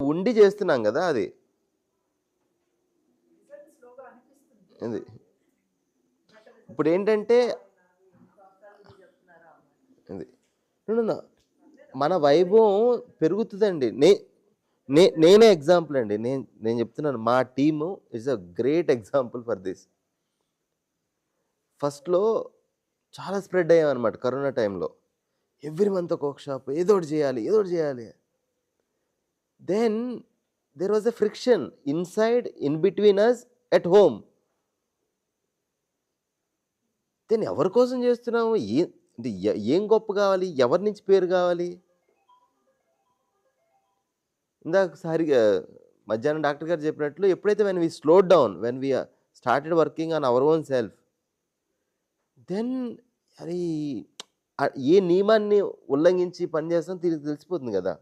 ఉండి చేస్తున్నాం కదా అది. ఇది ఇప్పుడు ఏంటంటే ఇది మన వైభవం పెరుగుతుందండి. నే నే నేనే ఎగ్జాంపుల్ అండి. నేను నేను చెప్తున్నాను మా team is a great example for this ఫస్ట్లో చాలా స్ప్రెడ్ అయ్యామన్నమాట కరోనా టైంలో ఎవ్రీ మంత్ ఒక్కొక్క షాప్ ఏదో ఒకటి చేయాలి ఏదో ఒకటి చేయాలి. Then there was a friction inside in between us at home then ఎవరి కోసం చేస్తున్నాము ఏ అంటే ఏం గొప్ప కావాలి? ఎవరి నుంచి పేరు కావాలి? ఇందాక సారిగా మధ్యాహ్నం డాక్టర్ గారు చెప్పినట్లు ఎప్పుడైతే when we slow down when we started working on our own self then అది ఏ నియమాన్ని ఉల్లంఘించి పని చేస్తాం తిరిగి తెలిసిపోతుంది కదా.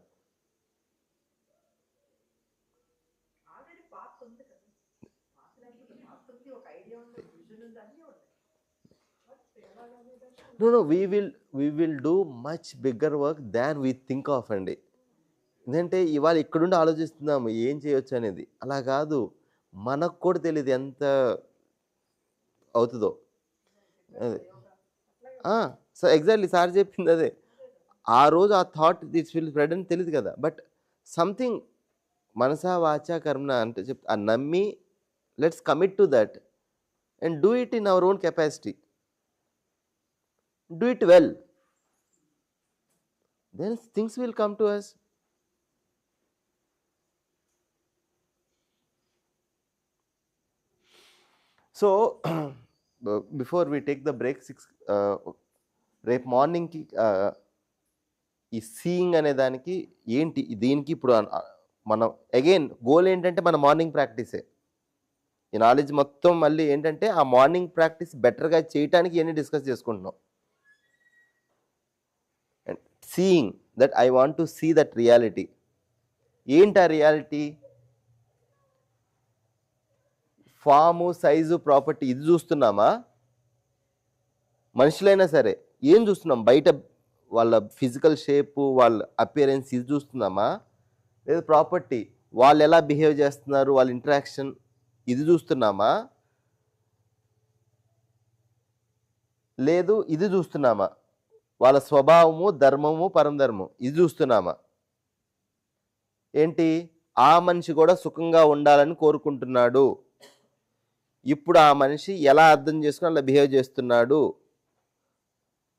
ఉంది ఒక ఐడియా ఉంది విజన్ ఉంది అన్నీ ఉన్నాయి. No no we will we will do much bigger work than we think of అండి. ఎందుకంటే ఇవాళ ఇక్కడుండి ఆలోచిస్తున్నాము ఏం చేయొచ్చు అనేది. అలా కాదు మనకు కూడా తెలియదు ఎంత అవుతుందో. అదే. సో ఎగ్జాక్ట్లీ సార్ చెప్పింది అదే. ఆ రోజు ఆ థాట్ దిస్ విల్ స్ప్రెడ్ అని తెలియదు కదా. బట్ సంథింగ్ మనసా వాచా కర్మ అంటే చెప్ ఆ నమ్మి let's commit to that and do it in our own capacity do it well. Then things will come to us. So before we take the break six uh, రేపు మార్నింగ్కి ఈ సీయింగ్ అనే దానికి ఏంటి దీనికి ఇప్పుడు అన్- మనం అగైన్ గోల్ ఏంటంటే మన మార్నింగ్ ప్రాక్టీసే ఈ నాలెడ్జ్ మొత్తం మళ్ళీ ఏంటంటే ఆ మార్నింగ్ ప్రాక్టీస్ బెటర్గా చేయటానికి ఇవన్నీ డిస్కస్ చేసుకుంటున్నాం. And seeing that I want to see that reality. ఏంటి ఆ రియాలిటీ? ఫాము సైజు ప్రాపర్టీ ఇది చూస్తున్నామా? మనుషులైనా సరే ఏం చూస్తున్నాం? బయట వాళ్ళ ఫిజికల్ షేపు వాళ్ళ అపియరెన్స్ ఇది చూస్తున్నామా? లేదా ప్రాపర్టీ. వాళ్ళు ఎలా బిహేవ్ చేస్తున్నారు? వాళ్ళ ఇంటరాక్షన్ ఇది చూస్తున్నామా? లేదు ఇది చూస్తున్నామా? వాళ్ళ స్వభావము ధర్మము పరంధర్మం ఇది చూస్తున్నామా? ఏంటి? ఆ మనిషి కూడా సుఖంగా ఉండాలని కోరుకుంటున్నాడు. ఇప్పుడు ఆ మనిషి ఎలా అర్థం చేసుకుని అలా బిహేవ్ చేస్తున్నాడు?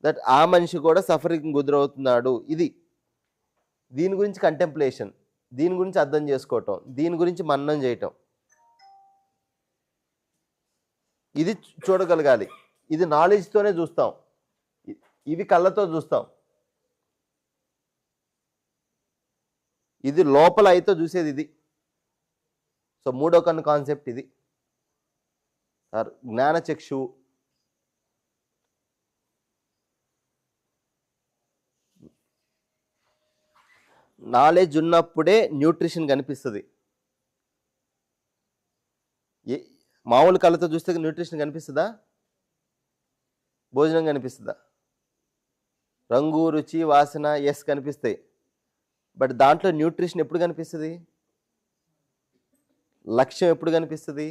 దట్ ఆ మనిషి కూడా సఫరింగ్ గుదరవుతున్నాడు ఇది దీని గురించి కంటెంప్లేషన్ దీని గురించి అర్థం చేసుకోవటం. దీని గురించి మన్నం చేయటం. ఇది చూడగలగాలి. ఇది నాలెడ్జ్తోనే చూస్తాం. ఇవి కళ్ళతో చూస్తాం. ఇది లోపల అయితే చూసేది ఇది. సో మూడో కన్ను కాన్సెప్ట్ ఇది. సార్ జ్ఞానచక్షు. నాలెడ్జ్ ఉన్నప్పుడే న్యూట్రిషన్ కనిపిస్తుంది ఏ మామూలు కళ్ళతో చూస్తే న్యూట్రిషన్ కనిపిస్తుందా? భోజనం కనిపిస్తుందా? రంగు రుచి వాసన ఎస్ కనిపిస్తాయి. బట్ దాంట్లో న్యూట్రిషన్ ఎప్పుడు కనిపిస్తుంది? లక్ష్యం ఎప్పుడు కనిపిస్తుంది?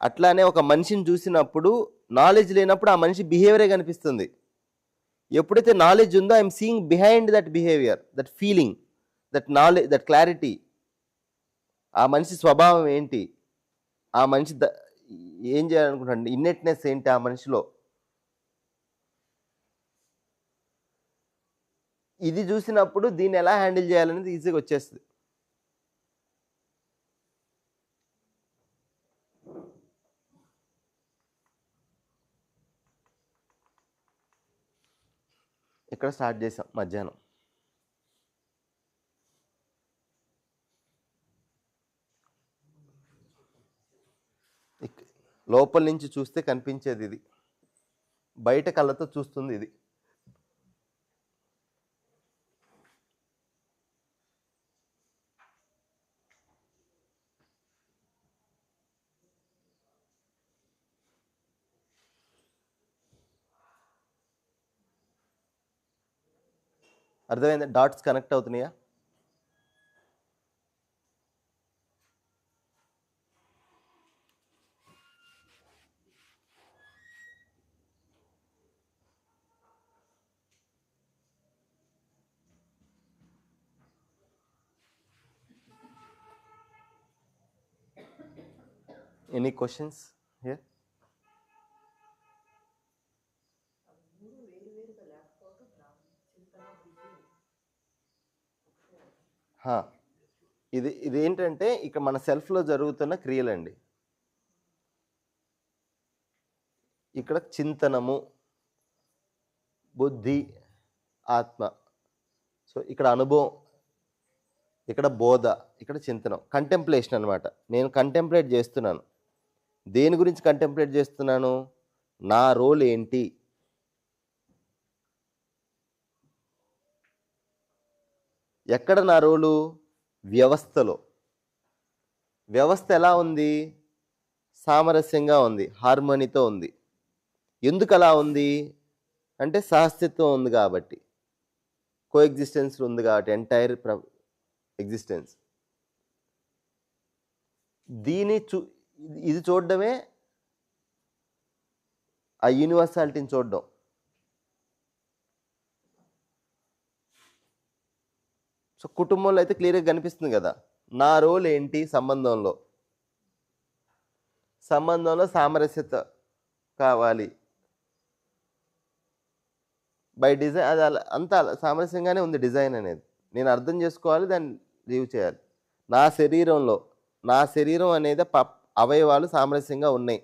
అట్లానే ఒక మనిషిని చూసినప్పుడు నాలెడ్జ్ లేనప్పుడు ఆ మనిషి బిహేవియరే కనిపిస్తుంది. ఎప్పుడైతే నాలెడ్జ్ ఉందో I'm seeing behind that behaviour that feeling that knowledge that clarity ఆ మనిషి స్వభావం ఏంటి? ఆ మనిషి ద- ఏం చేయాలనుకుంటాడు? ఇన్నెట్నెస్ ఏంటి ఆ మనిషిలో? ఇది చూసినప్పుడు దీన్ని ఎలా హ్యాండిల్ చేయాలనేది ఈజీగా వచ్చేస్తుంది. ఇక్కడ స్టార్ట్ చేసాం? మధ్యాహ్నం. లోపల నుంచి చూస్తే కనిపించేది ఇది. బయట కళ్ళతో చూస్తుంది ఇది. అర్థమైందా? డాట్స్ కనెక్ట్ అవుతున్నాయా? ఎనీ క్వశ్చన్స్ హియర్ ఇది ఇది ఏంటంటే ఇక మన సెల్ఫ్లో జరుగుతున్న క్రియలండి. ఇక్కడ చింతనము బుద్ధి ఆత్మ. సో ఇక్కడ అనుభవం ఇక్కడ బోధ ఇక్కడ చింతనం. కంటెంప్లేషన్ అనమాట నేను కంటెంప్లేట్ చేస్తున్నాను. దేని గురించి కంటెంప్లేట్ చేస్తున్నాను? నా రోల్ ఏంటి? ఎక్కడ నా రోలు వ్యవస్థలో. వ్యవస్థ ఎలా ఉంది? సామరస్యంగా ఉంది. హార్మోనీతో ఉంది. ఎందుకు అలా ఉంది? అంటే సహస్తిత్వం ఉంది కాబట్టి. కో ఎగ్జిస్టెన్స్ ఉంది కాబట్టి. ఎంటైర్ ప్ర ఎగ్జిస్టెన్స్ దీని చూ ఇది- ఇది చూడడమే ఆ యూనివర్సాలిటీని చూడడం. సో కుటుంబంలో అయితే క్లియర్గా కనిపిస్తుంది కదా. నా రోల్ ఏంటి? సంబంధంలో. సంబంధంలో సామరస్యత కావాలి. బై డిజైన్ అది అలా అంత అలా సామరస్యంగానే ఉంది డిజైన్ అనేది. నేను అర్థం చేసుకోవాలి దాన్ని లీవ్ చేయాలి. నా శరీరంలో నా శరీరం అనేది పప్ అవయవాలు సామరస్యంగా ఉన్నాయి.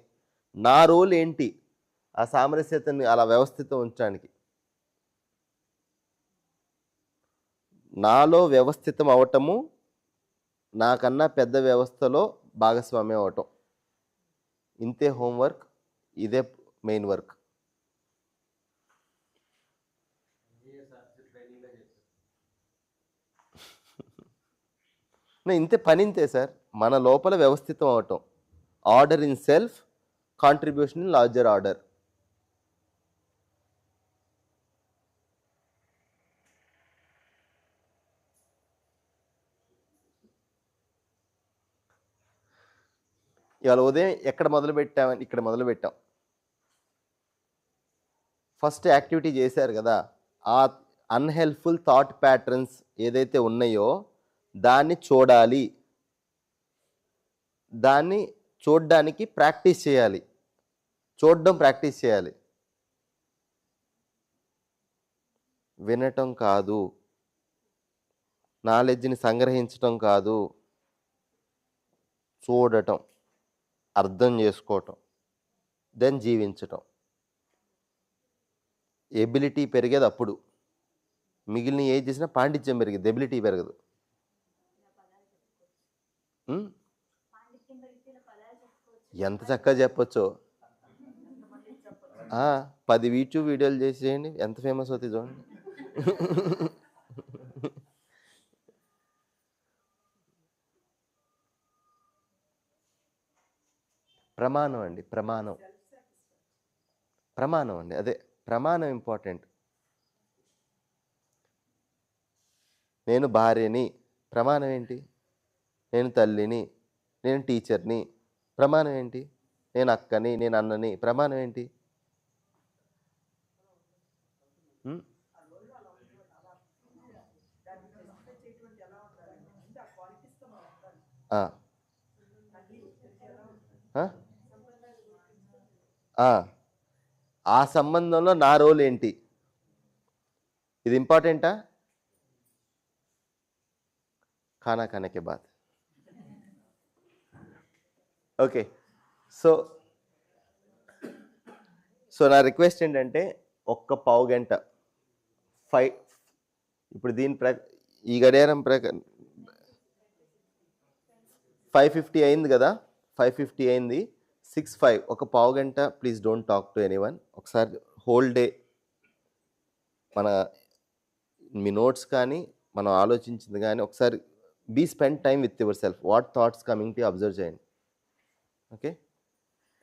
నా రోల్ ఏంటి? ఆ సామరస్యతని అలా వ్యవస్థితం ఉంచడానికి. నాలో వ్యవస్థితం అవటము నాకన్నా పెద్ద వ్యవస్థలో భాగస్వామ్యం అవటం. ఇంతే హోంవర్క్ ఇదే మెయిన్ వర్క్. నా ఇంతే పని ఇంతే సార్. మన లోపల వ్యవస్థితం అవటం. Order in self contribution in larger order ఇవాళ ఉదయం ఎక్కడ మొదలు పెట్టామని ఇక్కడ మొదలు పెట్టాం. ఫస్ట్ యాక్టివిటీ చేశారు కదా ఆ అన్హెల్ప్ఫుల్ థాట్ ప్యాటర్న్స్ ఏదైతే ఉన్నాయో దాన్ని చూడాలి. దాన్ని చూడడానికి ప్రాక్టీస్ చేయాలి. చూడడం ప్రాక్టీస్ చేయాలి. వినటం కాదు. నాలెడ్జ్ని సంగ్రహించటం కాదు. చూడటం అర్థం చేసుకోవటం దెన్ జీవించటం. ఎబిలిటీ పెరిగేది అప్పుడు. మిగిలిన ఏం చేసినా పాండిత్యం పెరిగేది. ఎబిలిటీ పెరగదు. ఎంత చక్కగా చెప్పొచ్చో. పది యూట్యూబ్ వీడియోలు చేసేయండి. ఎంత ఫేమస్ అవుతుంది చూడండి. ప్రమాణం అండి ప్రమాణం. ప్రమాణం అండి అదే ప్రమాణం ఇంపార్టెంట్ నేను భార్యని ప్రమాణం ఏంటి? నేను తల్లిని నేను టీచర్ని ప్రమాణం ఏంటి? నేను అక్కని నేను అన్నని ప్రమాణం ఏంటి? ఆ. సంబంధంలో నా రోల్ ఏంటి? ఇది ఇంపార్టెంటా? ఖానా ఖానాకే బాత్. ఓకే. సో సో నా రిక్వెస్ట్ ఏంటంటే ఒక్క పావు గంట. ఫైవ్ ఇప్పుడు దీని ప్ర ఈ గడియారం ప్రకారం ఫైవ్ ఫిఫ్టీ అయింది కదా? ఫైవ్ ఫిఫ్టీ అయింది. సిక్స్ ఫైవ్ ఒక పావు గంట please don't talk to anyone ఒకసారి హోల్ డే మన మీ నోట్స్ కానీ మనం ఆలోచించింది కానీ ఒకసారి be spend time with yourself. What thoughts coming to observe చేయండి. ఓకే?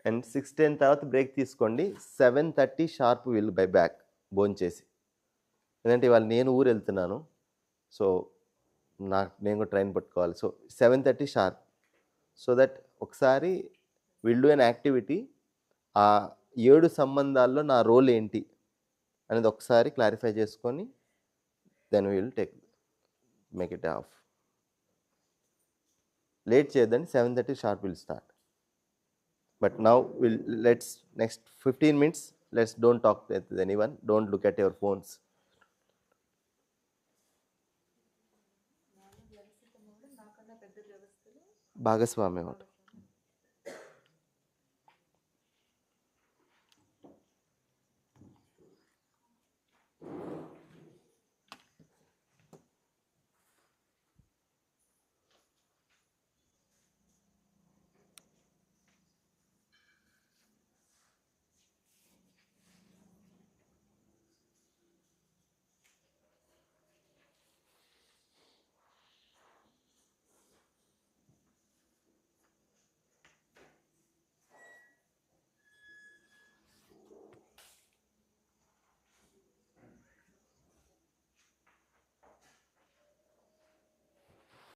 అండ్ సిక్స్ టెన్ తర్వాత బ్రేక్ తీసుకోండి. Seven thirty sharp will be back భోంచేసి ఎందుకంటే ఇవాళ నేను ఊరు వెళ్తున్నాను. సో నాకు నేను కూడా ట్రైన్ పట్టుకోవాలి. So seven thirty sharp. So that ఒకసారి విల్ డూ అన్ యాక్టివిటీ. ఆ ఏడు సంబంధాల్లో నా రోల్ ఏంటి అనేది ఒకసారి క్లారిఫై చేసుకొని then will take make it off. Late చేయొద్దని seven thirty sharp will start. but now will let's next fifteen minutes let's don't talk with anyone don't look at your phones నాకన్నా పెద్ద వ్యవస్థలు భాగస్వామ్యం ఒకటి